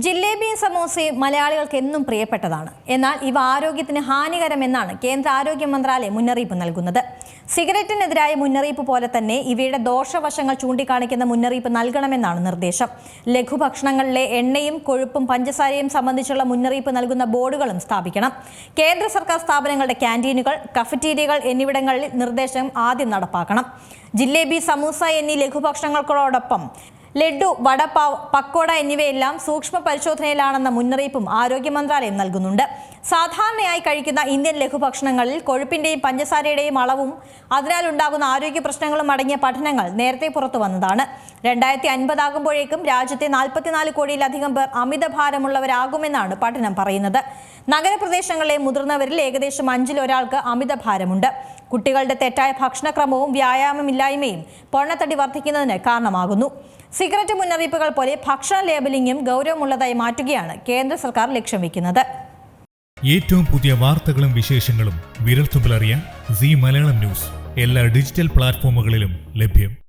ജിലേബിയും സമോസയും മലയാളികൾക്ക് എന്നും പ്രിയപ്പെട്ടതാണ്. എന്നാൽ ഇവ ആരോഗ്യത്തിന് ഹാനികരമെന്നാണ് കേന്ദ്ര ആരോഗ്യ മന്ത്രാലയം മുന്നറിയിപ്പ് നൽകുന്നത്. സിഗരറ്റിനെതിരായ മുന്നറിയിപ്പ് പോലെ തന്നെ ഇവയുടെ ദോഷവശങ്ങൾ ചൂണ്ടിക്കാണിക്കുന്ന മുന്നറിയിപ്പ് നൽകണമെന്നാണ് നിർദ്ദേശം. ലഘുഭക്ഷണങ്ങളിലെ എണ്ണയും കൊഴുപ്പും പഞ്ചസാരയും സംബന്ധിച്ചുള്ള മുന്നറിയിപ്പ് നൽകുന്ന ബോർഡുകളും സ്ഥാപിക്കണം. കേന്ദ്ര സർക്കാർ സ്ഥാപനങ്ങളുടെ ക്യാന്റീനുകൾ കഫറ്റീരിയകൾ എന്നിവിടങ്ങളിൽ നിർദ്ദേശം ആദ്യം നടപ്പാക്കണം. ജിലേബി സമൂസ എന്നീ ലഘുഭക്ഷണങ്ങളോടൊപ്പം ലഡു വടപ്പാവ് പക്കോട എന്നിവയെല്ലാം സൂക്ഷ്മ പരിശോധനയിലാണെന്ന മുന്നറിയിപ്പും ആരോഗ്യ മന്ത്രാലയം നൽകുന്നുണ്ട്. സാധാരണയായി കഴിക്കുന്ന ഇന്ത്യൻ ലഘുഭക്ഷണങ്ങളിൽ കൊഴുപ്പിന്റെയും പഞ്ചസാരയുടെയും അളവും അതിനാലുണ്ടാകുന്ന ആരോഗ്യ പ്രശ്നങ്ങളും അടങ്ങിയ പഠനങ്ങൾ നേരത്തെ പുറത്തു വന്നതാണ്. രണ്ടായിരത്തി അൻപതാകുമ്പോഴേക്കും രാജ്യത്തെ നാൽപ്പത്തിനാല് കോടിയിലധികം പേർ അമിതഭാരമുള്ളവരാകുമെന്നാണ് പഠനം പറയുന്നത്. നഗരപ്രദേശങ്ങളിലെ മുതിർന്നവരിൽ ഏകദേശം അഞ്ചിൽ ഒരാൾക്ക് അമിതഭാരമുണ്ട്. കുട്ടികളുടെ തെറ്റായ ഭക്ഷണക്രമവും വ്യായാമമില്ലായ്മയും പൊണ്ണത്തടി വർദ്ധിക്കുന്നതിന് കാരണമാകുന്നു. സിഗരറ്റ് മുന്നറിയിപ്പുകൾ പോലെ ഭക്ഷണ ലേബലിംഗും ഗൗരവമുള്ളതായി മാറ്റുകയാണ് കേന്ദ്ര സർക്കാർ ലക്ഷ്യം വെക്കുന്നത്. ഏറ്റവും പുതിയ വാർത്തകളും വിശേഷങ്ങളും വിരൽത്തുമ്പിലറിയാൻ സി മലയാളം ന്യൂസ്. എല്ലാ ഡിജിറ്റൽ പ്ലാറ്റ്ഫോമുകളിലും ലഭ്യം.